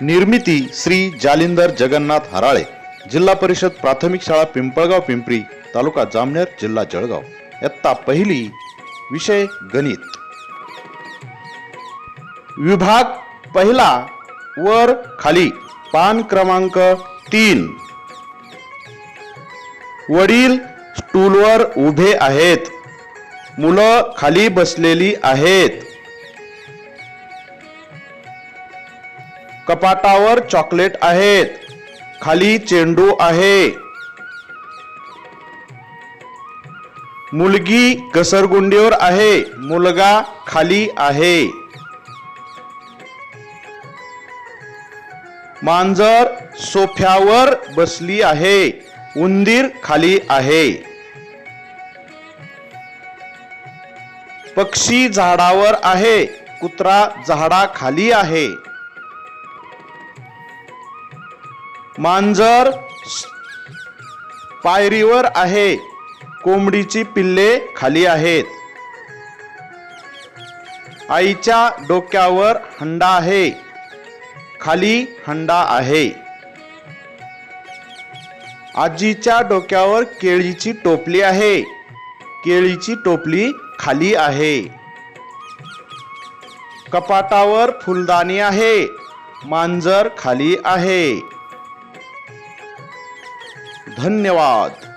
निर्मिती श्री जालिंदर जगन्नाथ हराळे जिल्हा परिषद प्राथमिक शाळा पिंपळगाव पिंपरी तालुका जामनेर जिल्हा जळगाव. इयत्ता पहिली विषय गणित. विभाग पहिला वर खाली पान क्रमांक तीन. वडील स्टूलवर उभे आहेत. मुलं खाली बसलेली आहेत. कपाटावर चॉकलेट आहेत. खाली चेंडू आहे. मुलगी घसरगुंडीवर आहे. मुलगा खाली आहे. मांजर सोफ्यावर बसली आहे. उंदीर खाली आहे. पक्षी झाडावर आहे. कुत्रा झाडा खाली आहे. मांजर पायरीवर आहे. कोंबडीची पिल्ले खाली आहेत. आईच्या डोक्यावर हंडा आहे. खाली हंडा आहे. आजीच्या डोक्यावर केळीची टोपली आहे. केळीची टोपली खाली आहे. कपाटावर फुलदाणी आहे. मांजर खाली आहे. धन्यवाद.